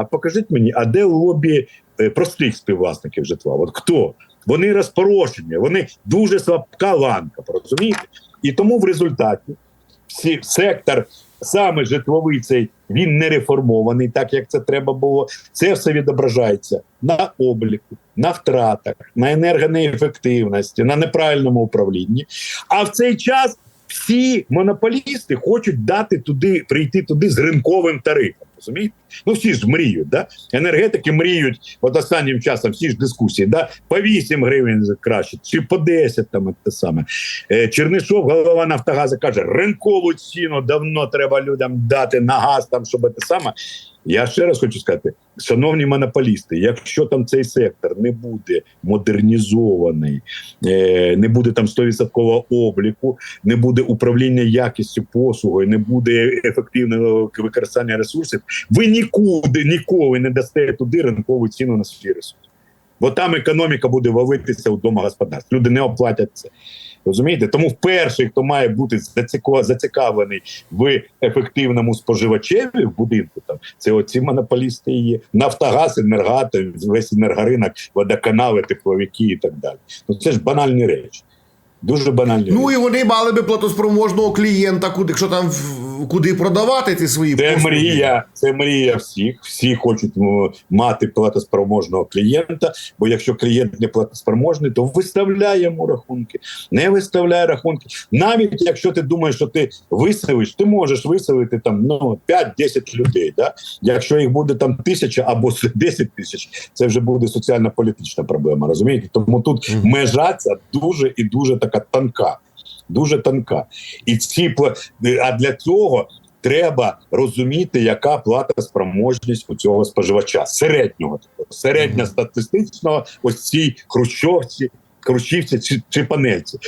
А покажіть мені, а де лобі е, простих співвласників житла? От хто? Вони розпорошені, вони дуже слабка ланка, розумієте? І тому в результаті всі сектор, саме житловий цей, він не реформований, так як це треба було. Це все відображається на обліку, на втратах, на енергонеефективності, на неправильному управлінні. А в цей час всі монополісти хочуть дати туди, прийти туди з ринковим тарифом. Розумієте? Ну всі ж мріють, да? енергетики мріють от останнім часом всі ж дискусії, да? по 8 гривень краще, чи по 10 там те саме. Е, Чернишов, голова Нафтогазу, каже, ринкову ціну давно треба людям дати на газ, там, щоб те саме. Я ще раз хочу сказати, шановні монополісти, якщо там цей сектор не буде модернізований, е, не буде там 100% обліку, не буде управління якістю послуги, не буде ефективного використання ресурсів, ви нікуди ніколи не дасте туди ринкову ціну на свій ресурс. Бо там економіка буде валитися у домогосподарств. Люди не оплатять це. Розумієте? Тому перший, хто має бути зацікавлений в ефективному споживачеві в будинку, там це оці монополісти і є. Нафтогаз, енергатор, весь енергоринок, водоканали, тепловики і так далі. Ну це ж банальні речі. Дуже банальні Ну речі. і вони мали би платоспроможного клієнта, куди якщо там в- куди продавати ці свої Це послуги. мрія, це мрія всіх. Всі хочуть мати платоспроможного клієнта. Бо якщо клієнт не платоспроможний, то виставляє йому рахунки, не виставляє рахунки. Навіть якщо ти думаєш, що ти виселиш, ти можеш виселити там ну 5-10 людей. Да? Якщо їх буде там тисяча або 10 тисяч, це вже буде соціальна політична проблема. Розумієте? Тому тут межа ця дуже і дуже така тонка. Дуже тонка. І ці а для цього треба розуміти, яка плата спроможність у цього споживача середнього середньостатистичного, ось цій хрущовці, хрущівці чи, чи панельці.